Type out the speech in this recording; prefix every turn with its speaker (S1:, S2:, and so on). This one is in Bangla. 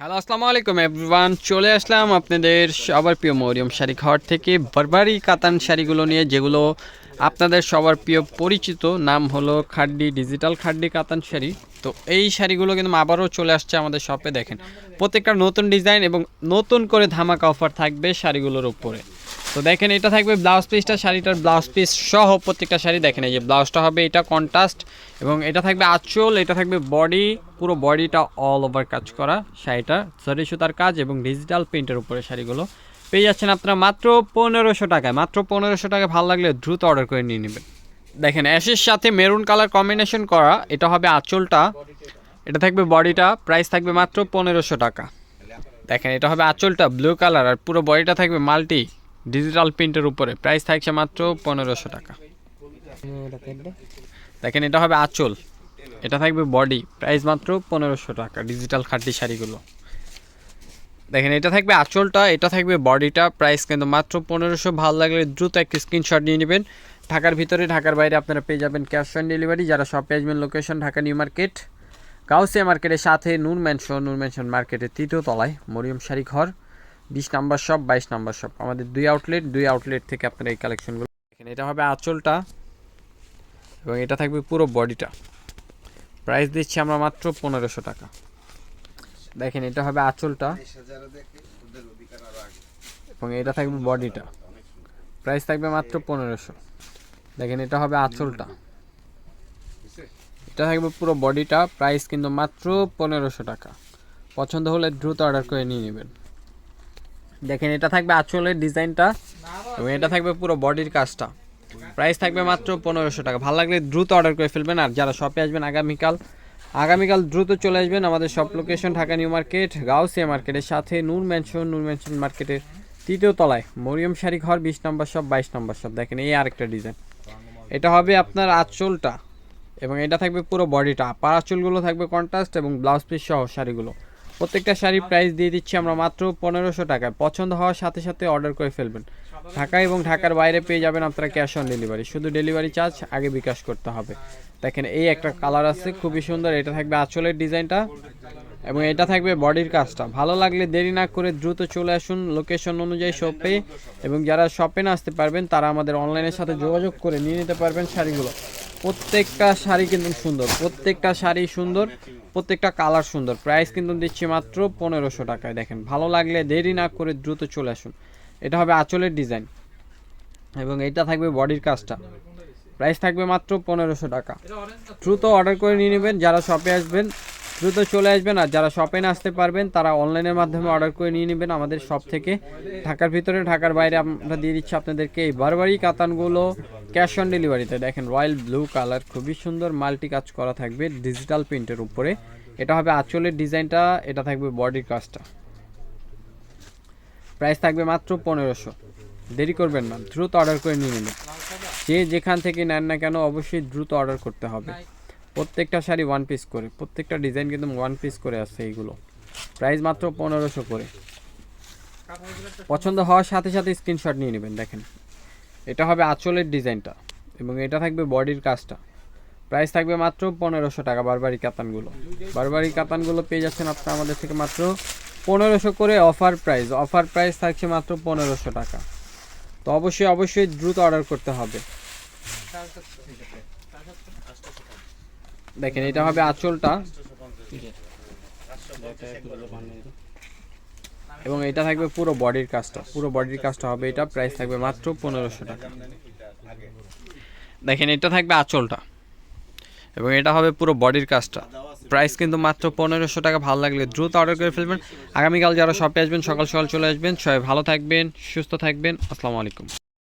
S1: হ্যালো আসসালামু আলাইকুম এভরিওয়ান চলে আসলাম আপনাদের সবার প্রিয় মরিয়ম শাড়ি ঘর থেকে বারবারই কাতান শাড়িগুলো নিয়ে, যেগুলো আপনাদের সবার প্রিয় পরিচিত। নাম হলো খাড্ডি ডিজিটাল খাড্ডি কাতান শাড়ি। তো এই শাড়িগুলো কিন্তু আবারও চলে আসছে আমাদের শপে দেখেন। প্রত্যেকটা নতুন ডিজাইন এবং নতুন করে ধামাকা অফার থাকবে শাড়িগুলোর উপরে। তো দেখেন, এটা থাকবে ব্লাউজ পিসটা শাড়িটার ব্লাউজ পিস সহ প্রত্যেকটা শাড়ি। দেখেন, এই যে ব্লাউজটা হবে, এটা কন্ট্রাস্ট এবং এটা থাকবে আঁচল, এটা থাকবে বডি পুরো বডিটা অল ওভার কাজ করা শাড়িটা। সরি সুতার কাজ এবং ডিজিটাল প্রিন্টের উপরে শাড়িগুলো পেয়ে যাচ্ছেন আপনারা মাত্র পনেরোশো টাকায়। মাত্র পনেরোশো টাকায় ভালো লাগলে দ্রুত অর্ডার করে নিয়ে নেবেন। দেখেন, অ্যাশের সাথে মেরুন কালার কম্বিনেশন করা, এটা হবে আঁচলটা, এটা থাকবে বডিটা প্রাইস থাকবে মাত্র পনেরোশো টাকা। দেখেন, এটা হবে আঁচলটা ব্লু কালার আর পুরো বডিটা থাকবে মাল্টি ডিজিটাল প্রিন্টের উপরে। প্রাইস থাকছে মাত্র পনেরোশো টাকা। দেখেন, এটা হবে আঁচল। এটা থাকবে বডি প্রাইস মাত্র পনেরোশো টাকা ডিজিটাল খাটি শাড়িগুলো। দেখেন, এটা থাকবে আঁচলটা, এটা থাকবে বডিটা প্রাইস কিন্তু মাত্র পনেরোশো। ভালো লাগলে দ্রুত একটি স্ক্রিনশট নিয়ে নেবেন। ঢাকার ভিতরে, ঢাকার বাইরে আপনারা পেয়ে যাবেন ক্যাশ অন ডেলিভারি যারা শপে আসবেন location Dhaka new market Gausia মার্কেটের সাথে নূর ম্যানশন নূর ম্যানশন মার্কেটের তৃতীয় তলায় মরিয়ম শাড়ি ঘর বিশ নাম্বার শপ বাইশ নাম্বার শপ আমাদের দুই আউটলেট দুই আউটলেট থেকে আপনারা এই কালেকশনগুলো দেখেন। এটা হবে আঁচলটা এবং এটা থাকবে পুরো বডিটা প্রাইস দিচ্ছি আমরা মাত্র পনেরোশো টাকা। দেখেন, এটা হবে আঁচলটা এবং এটা থাকবে বডিটা প্রাইস থাকবে মাত্র পনেরোশো। দেখেন, এটা হবে আঁচলটা। এটা থাকবে পুরো বডিটা প্রাইস কিন্তু মাত্র পনেরোশো টাকা। পছন্দ হলে দ্রুত অর্ডার করে নিয়ে নেবেন। দেখেন, এটা থাকবে আঁচলের ডিজাইনটা এবং এটা থাকবে পুরো বডির কাজটা। প্রাইস থাকবে মাত্র পনেরোশো টাকা। ভালো লাগলে দ্রুত অর্ডার করে ফেলবেন আর যারা শপে আসবেন আগামীকাল আগামীকাল দ্রুত চলে আসবেন আমাদের shop location Dhaka new market, Gausia মার্কেটের সাথে নূর ম্যানশন নূর ম্যানশন মার্কেটের তৃতীয় তলায়। মরিয়ম শাড়ি ঘর, বিশ নম্বর শপ বাইশ নম্বর শপ দেখেন, এই আরেকটা ডিজাইন এটা হবে আপনার আঁচলটা এবং এটা থাকবে পুরো বডিটা। পার আঁচলগুলো থাকবে কন্ট্রাস্ট এবং ব্লাউজ পিস সহ শাড়িগুলো। প্রত্যেকটা শাড়ি প্রাইস দিয়ে দিচ্ছি আমরা মাত্র পনেরোশো টাকায়। পছন্দ হওয়ার সাথে সাথে অর্ডার করে ফেলবেন। ঢাকা এবং ঢাকার বাইরে পেয়ে যাবেন আপনারা ক্যাশ অন ডেলিভারি শুধু ডেলিভারি চার্জ আগে বিকাশ করতে হবে। দেখেন, এই একটা কালার আছে, খুবই সুন্দর। এটা থাকবে আঁচলের ডিজাইনটা এবং এটা থাকবে বডির কাজটা। ভালো লাগলে দেরি না করে দ্রুত চলে আসুন লোকেশন অনুযায়ী শপে এবং যারা শপে না আসতে পারবেন, তারা আমাদের অনলাইনের সাথে যোগাযোগ করে নিয়ে নিতে পারবেন শাড়িগুলো। প্রত্যেকটা শাড়ি কিন্তু সুন্দর, প্রত্যেকটা শাড়ি সুন্দর, প্রত্যেকটা কালার সুন্দর। প্রাইস কিন্তু দিচ্ছি মাত্র পনেরোশো টাকায়, দেখেন। ভালো লাগলে দেরি না করে দ্রুত চলে আসুন। এটা হবে আঁচলের ডিজাইন এবং এটা থাকবে বডির কাজটা। প্রাইস থাকবে মাত্র পনেরোশো টাকা। দ্রুত অর্ডার করে নিয়ে নেবেন, যারা শপে আসবেন দ্রুত চলে আসবেন আর যারা শপে আসতে পারবেন, তারা অনলাইনের মাধ্যমে অর্ডার করে নিয়ে নেবেন আমাদের শপ থেকে। ঢাকার ভিতরে, ঢাকার বাইরে আমরা দিয়ে দিচ্ছি আপনাদেরকে এই বারবারই কাতানগুলো ক্যাশ অন ডেলিভারিতে দেখেন রয়্যাল ব্লু কালার খুবই সুন্দর মাল্টি কাজ করা থাকবে ডিজিটাল প্রিন্টের উপরে। এটা হবে আঁচলের ডিজাইনটা, এটা থাকবে বডির কাজটা। প্রাইস থাকবে মাত্র পনেরোশো। দেরি করবেন না, দ্রুত অর্ডার করে নিয়ে নেবেন। যে যেখান থেকে নেন না কেন, অবশ্যই দ্রুত অর্ডার করতে হবে। প্রত্যেকটা শাড়ি ওয়ান পিস করে, প্রত্যেকটা ডিজাইন কিন্তু ওয়ান পিস করে আছে এইগুলো। প্রাইস মাত্র পনেরোশো করে। পছন্দ হওয়ার সাথে সাথে স্ক্রিনশট নিয়ে নেবেন, দেখেন। এটা হবে আঁচলের ডিজাইনটা এবং এটা থাকবে বডির কাজটা। প্রাইস থাকবে মাত্র পনেরোশো টাকা বারবারি কাতানগুলো। বারবারি কাতানগুলো পেয়ে যাচ্ছেন আপনারা আমাদের থেকে মাত্র পনেরোশো করে অফার প্রাইস অফার প্রাইস থাকছে মাত্র পনেরোশো টাকা। তো অবশ্যই অবশ্যই দ্রুত অর্ডার করতে হবে। দেখেন, এটা হবে আঁচলটা। এবং এটা থাকবে পুরো বডির কাজটা। পুরো বডির কাজটা হবে এটা, প্রাইস থাকবে মাত্র পনেরোশো টাকা। দেখেন, এটা থাকবে আঁচলটা। এবং এটা হবে পুরো বডির কাজটা। প্রাইস কিন্তু মাত্র পনেরোশো টাকা, ভালো লাগলে দ্রুত অর্ডার করে ফেলবেন। আগামীকাল যারা শপে আসবেন, সকাল সকাল চলে আসবেন। সবাই ভালো থাকবেন, সুস্থ থাকবেন। আসসালামু আলাইকুম।